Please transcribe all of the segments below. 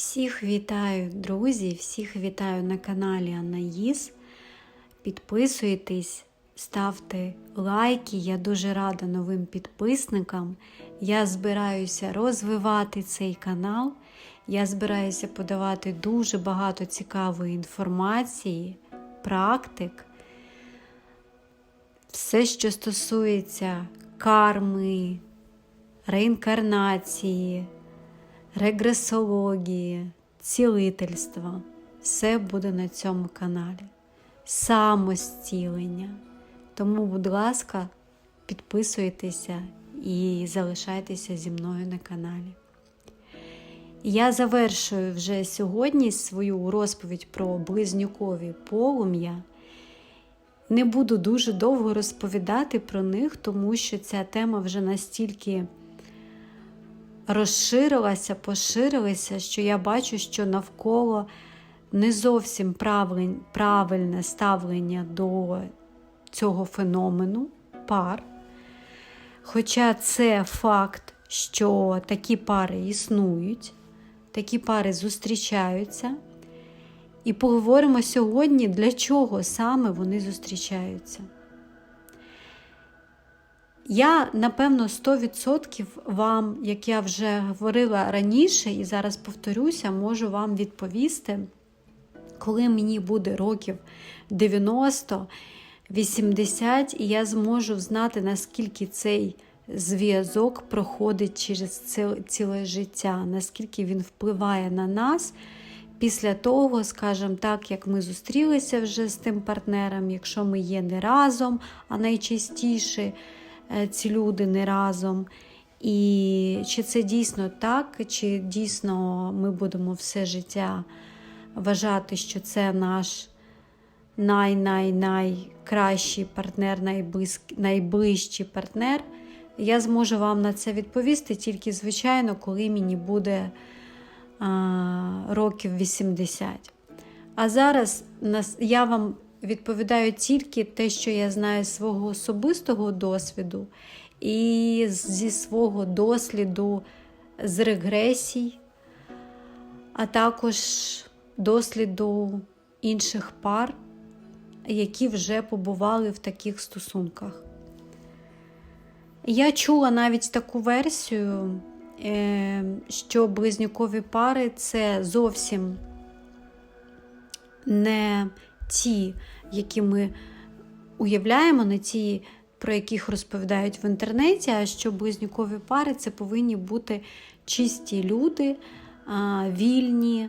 Всіх вітаю, друзі! Всіх вітаю на каналі Анаїс. Підписуйтесь, ставте лайки. Я дуже рада новим підписникам. Я збираюся розвивати цей канал. Я збираюся подавати дуже багато цікавої інформації, практик. Все, що стосується карми, реінкарнації, регресології, цілительства. Все буде на цьому каналі. Самостілення. Тому, будь ласка, підписуйтеся і залишайтеся зі мною на каналі. Я завершую вже сьогодні свою розповідь про близнюкові полум'я. Не буду дуже довго розповідати про них, тому що ця тема вже настільки розширилася, поширилася, що я бачу, що навколо не зовсім правильне ставлення до цього феномену пар. Хоча це факт, що такі пари існують, такі пари зустрічаються. І поговоримо сьогодні, для чого саме вони зустрічаються. Я, напевно, 100% вам, як я вже говорила раніше, і зараз повторюся, можу вам відповісти, коли мені буде років 90, 80, і я зможу знати, наскільки цей зв'язок проходить через ціле життя, наскільки він впливає на нас. Після того, скажімо так, як ми зустрілися вже з тим партнером, якщо ми є не разом, а найчастіше ці люди не разом. І чи це дійсно так, чи дійсно ми будемо все життя вважати, що це наш най-най-найкращий партнер, найближчий партнер, я зможу вам на це відповісти тільки, звичайно, коли мені буде років 80. А зараз я вам відповідаю тільки те, що я знаю з свого особистого досвіду, і зі свого досліду з регресій, а також досліду інших пар, які вже побували в таких стосунках. Я чула навіть таку версію, що близнюкові пари це зовсім не ті, які ми уявляємо, не ті, про яких розповідають в інтернеті, а що близнюкові пари це повинні бути чисті люди, вільні,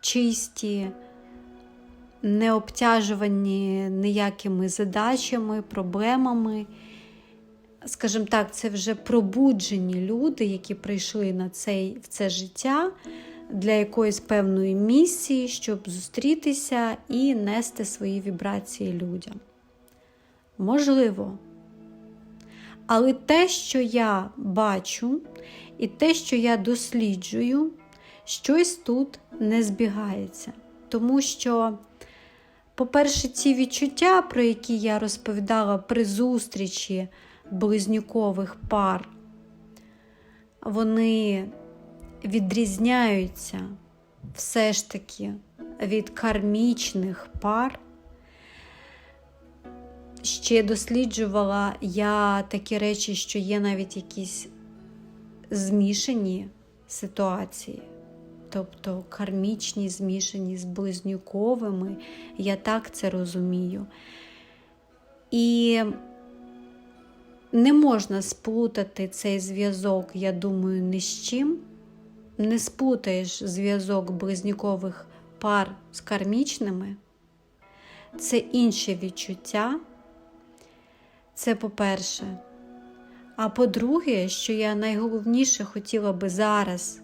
чисті, не обтяжувані ніякими задачами, проблемами. Скажімо так, це вже пробуджені люди, які прийшли на цей, в це життя для якоїсь певної місії, щоб зустрітися і нести свої вібрації людям. Можливо. Але те, що я бачу, і те, що я досліджую, щось тут не збігається. Тому що, по-перше, ці відчуття, про які я розповідала при зустрічі близнюкових пар, вони відрізняються все ж таки від кармічних пар. Ще досліджувала я такі речі, що є навіть якісь змішані ситуації, тобто кармічні змішані з близнюковими, я так це розумію. І не можна сплутати цей зв'язок, я думаю, ні з чим не сплутаєш зв'язок близнюкових пар з кармічними, це інше відчуття. Це по-перше. А по-друге, що я найголовніше хотіла би зараз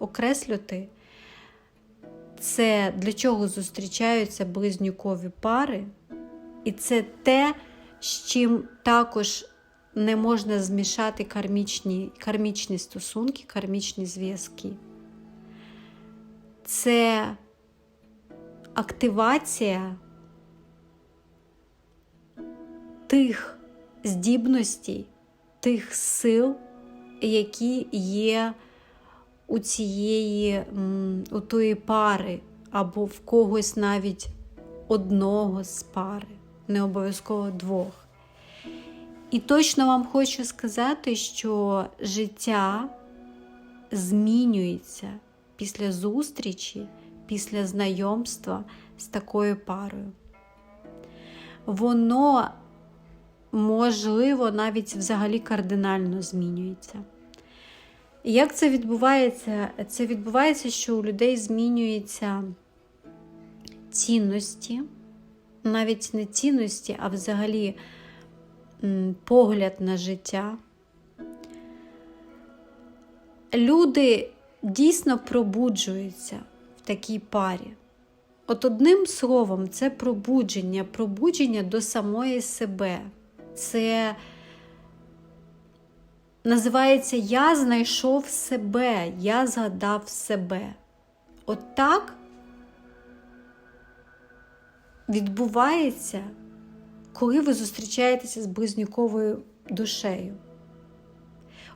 окреслювати, це для чого зустрічаються близнюкові пари, і це те, з чим також не можна змішати кармічні, кармічні стосунки, кармічні зв'язки. Це активація тих здібностей, тих сил, які є у цієї у тої пари, або в когось навіть одного з пари, не обов'язково двох. І точно вам хочу сказати, що життя змінюється після зустрічі, після знайомства з такою парою. Воно, можливо, навіть взагалі кардинально змінюється. Як це відбувається? Це відбувається, що у людей змінюються цінності, навіть не цінності, а взагалі погляд на життя. Люди дійсно пробуджуються в такій парі. От одним словом, це пробудження, пробудження до самої себе. Це називається Я знайшов себе, я згадав себе. От так відбувається, коли ви зустрічаєтеся з близнюковою душею.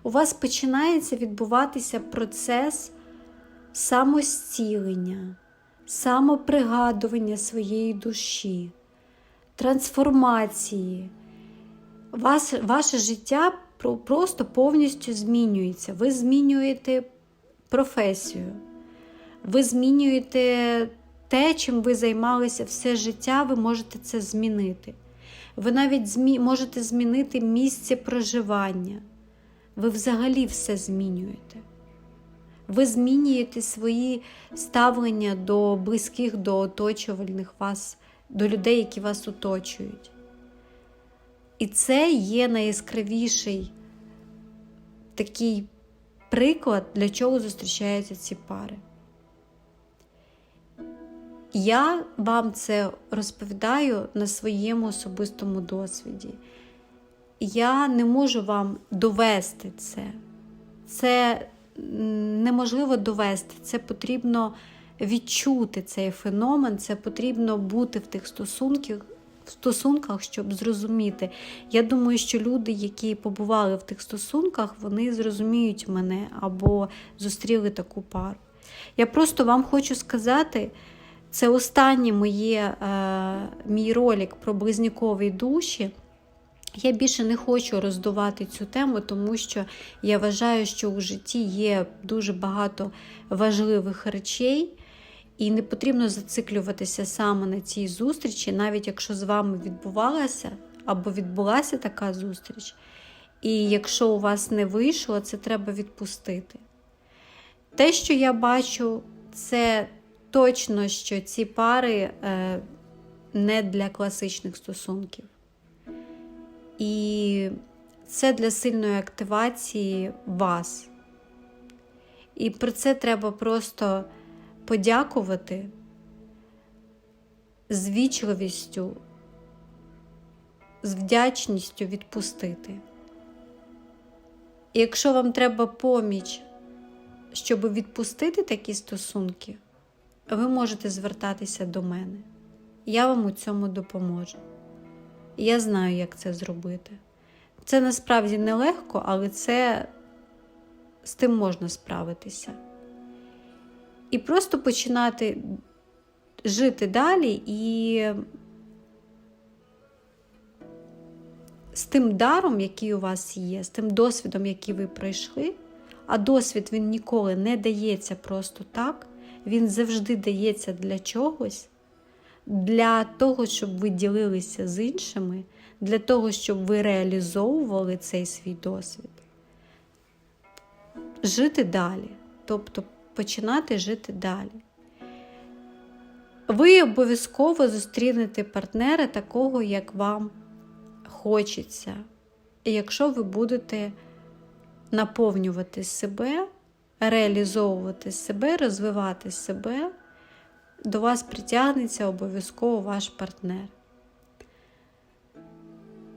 У вас починається відбуватися процес самостілення, самопригадування своєї душі, трансформації. Вас, ваше життя просто повністю змінюється. Ви змінюєте професію, ви змінюєте те, чим ви займалися все життя, ви можете це змінити. Ви навіть змі... можете змінити місце проживання. Ви взагалі все змінюєте. Ви змінюєте свої ставлення до близьких, до оточувальних вас, до людей, які вас оточують. І це є найяскравіший такий приклад, для чого зустрічаються ці пари. Я вам це розповідаю на своєму особистому досвіді. Я не можу вам довести це. Це неможливо довести, це потрібно відчути цей феномен, це потрібно бути в тих стосунках, в стосунках, щоб зрозуміти. Я думаю, що люди, які побували в тих стосунках, вони зрозуміють мене або зустріли таку пару. Я просто вам хочу сказати, це останнє моє, е, мій ролик про близнякові душі. Я більше не хочу роздувати цю тему, тому що я вважаю, що у житті є дуже багато важливих речей, і не потрібно зациклюватися саме на цій зустрічі, навіть якщо з вами відбувалася або відбулася така зустріч. І якщо у вас не вийшло, це треба відпустити. Те, що я бачу, це точно, що ці пари е, не для класичних стосунків. І це для сильної активації вас. І про це треба просто подякувати з вічливістю, з вдячністю відпустити. І якщо вам треба поміч, щоб відпустити такі стосунки, ви можете звертатися до мене. Я вам у цьому допоможу. Я знаю, як це зробити. Це насправді нелегко, але це з тим можна справитися. І просто починати жити далі і з тим даром, який у вас є, з тим досвідом, який ви пройшли, а досвід він ніколи не дається просто так, він завжди дається для чогось для того, щоб ви ділилися з іншими, для того, щоб ви реалізовували цей свій досвід. Жити далі, тобто починати жити далі. Ви обов'язково зустрінете партнера такого, як вам хочеться. І якщо ви будете наповнювати себе, реалізовувати себе, розвивати себе до вас притягнеться обов'язково ваш партнер.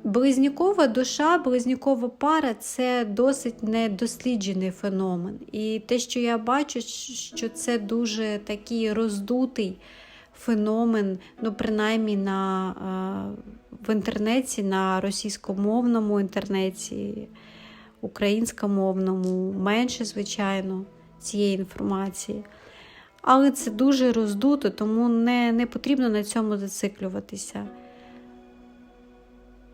Близнюкова душа, близнюкова пара це досить недосліджений феномен. І те, що я бачу, що це дуже такий роздутий феномен, ну, принаймні на, в інтернеті, на російськомовному інтернеті, українськомовному, менше, звичайно, цієї інформації. Але це дуже роздуто, тому не, не потрібно на цьому зациклюватися.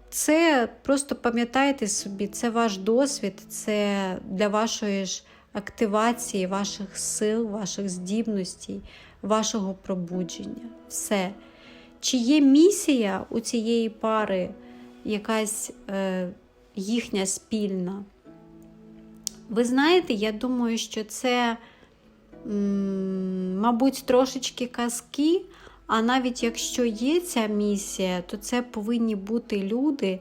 Це просто пам'ятайте собі, це ваш досвід, це для вашої ж активації, ваших сил, ваших здібностей, вашого пробудження. Все. Чи є місія у цієї пари якась е, їхня спільна? Ви знаєте, я думаю, що це, мабуть, трошечки казки, а навіть якщо є ця місія, то це повинні бути люди,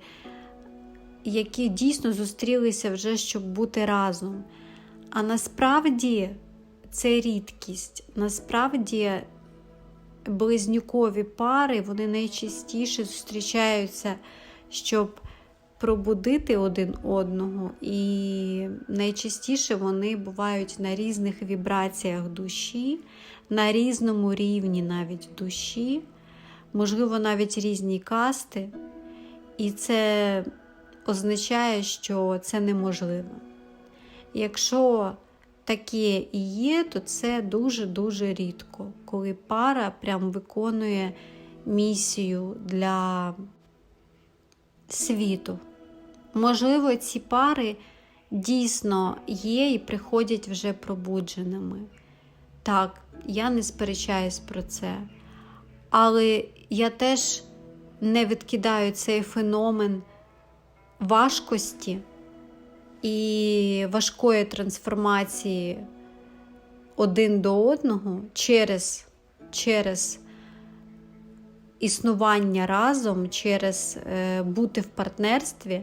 які дійсно зустрілися вже, щоб бути разом. А насправді це рідкість. Насправді близнюкові пари вони найчастіше зустрічаються, щоб пробудити один одного, і найчастіше вони бувають на різних вібраціях душі, на різному рівні навіть душі, можливо, навіть різні касти. І це означає, що це неможливо. Якщо таке і є, то це дуже-дуже рідко, коли пара прям виконує місію для світу. Можливо, ці пари дійсно є і приходять вже пробудженими. Так, я не сперечаюсь про це. Але я теж не відкидаю цей феномен важкості і важкої трансформації один до одного через, через існування разом, через е, бути в партнерстві,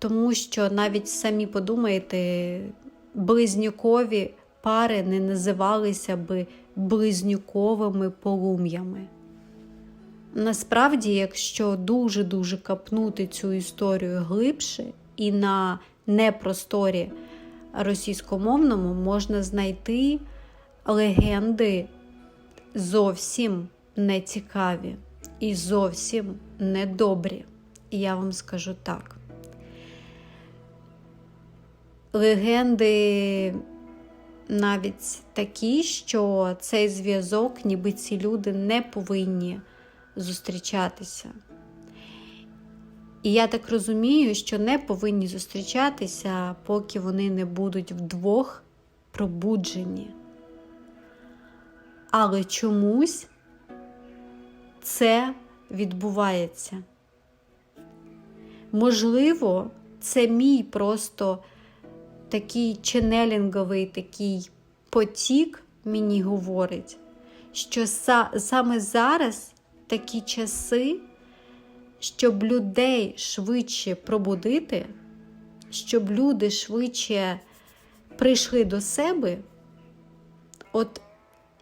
тому що навіть самі подумаєте, близнюкові пари не називалися би близнюковими полум'ями. Насправді, якщо дуже-дуже капнути цю історію глибше, і на непросторі російськомовному можна знайти легенди зовсім не цікаві і зовсім недобрі. І я вам скажу так. Легенди навіть такі, що цей зв'язок, ніби ці люди не повинні зустрічатися. І я так розумію, що не повинні зустрічатися, поки вони не будуть вдвох пробуджені. Але чомусь це відбувається. Можливо, це мій просто такий ченелінговий такий потік мені говорить, що саме зараз такі часи щоб людей швидше пробудити, щоб люди швидше прийшли до себе, от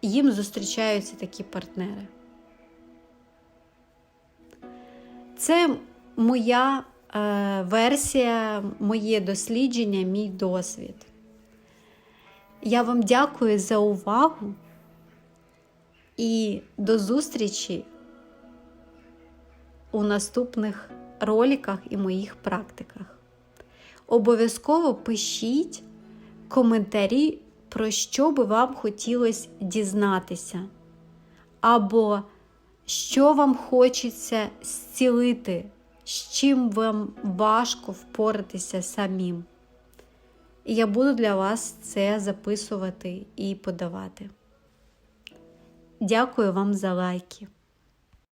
їм зустрічаються такі партнери. Це моя версія, моє дослідження, мій досвід. Я вам дякую за увагу і до зустрічі у наступних роликах і моїх практиках. Обов'язково пишіть коментарі, про що би вам хотілося дізнатися, або що вам хочеться зцілити, з чим вам важко впоратися самим. І я буду для вас це записувати і подавати. Дякую вам за лайки.